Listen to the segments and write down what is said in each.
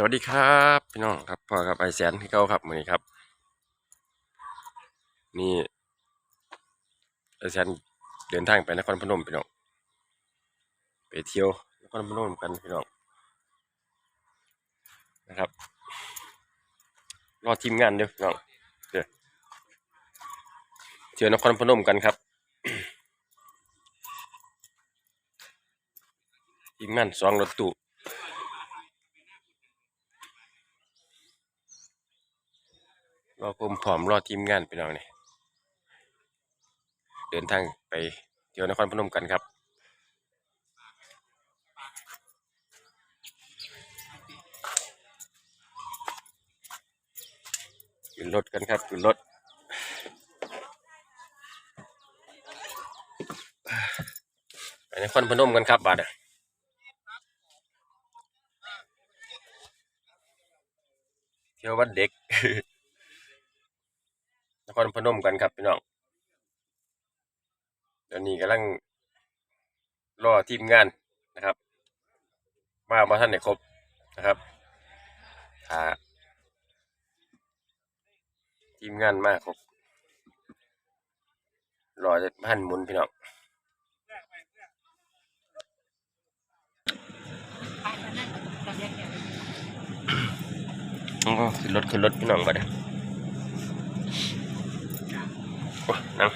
สวัสดีครับพี่น้องครับพ่อครับไอแสนที่เก้าครับมือนี้ครับ นี่ไอแสนเดินทางไปนครพนมพี่น้องไปเที่ยวนครพนมกันพี่น้องนะครับรอทีมงานเด้อพี่น้องเดี๋ยวเที่ยวนครพนมกันครับทีมงานสองรถตู้ รอผมพร้อมรอทีมงานไปน้องนี่เดินทางไปเที่ยวนครพนมกันครับขึ้นรถกันครับขึ้นรถไปนครพนมกันครับบาดอะเที่ยววันเด็ก รพนมกันครับพี่น้องเดี๋ยวนี้กำลังรอทีมงานนะครับ มามาท่านไหนครบนะครับถ้าทีมงานมากครบรอจะพันมุนพี่น้องกับแยกเนี่ยอ๋อขึ้นรถขึ้นรถพี่น้องบัดเดี๋ยวโอ้ย นั่ง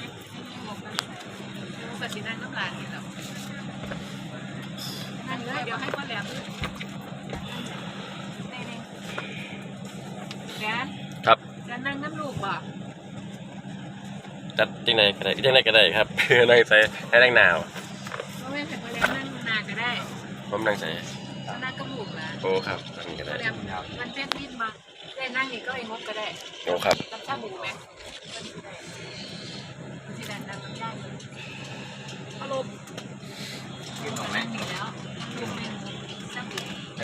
ลูกกระสินั่งน้ำลายนี่แหล้วนั่งเลยเดี๋ยวให้พ่อแหลมนี่นี่แกนครับจะนั่งน้ำลูกบ่จัดจังไหนก็ได้จังไหนก็ได้ครับนั่งใส่ให้นั่งหนาวเพราะว่าให้พ่อแหลมนั่งนานก็ได้ผมนั่งใส่นั่งกับลูกนะโอ้ครับนั่งก็พ่ได้อแหลมมันเป็นนิดมาได้นั่งนี่ก็ไอ้งบก็ได้โอ้ครับรับชาบูไหม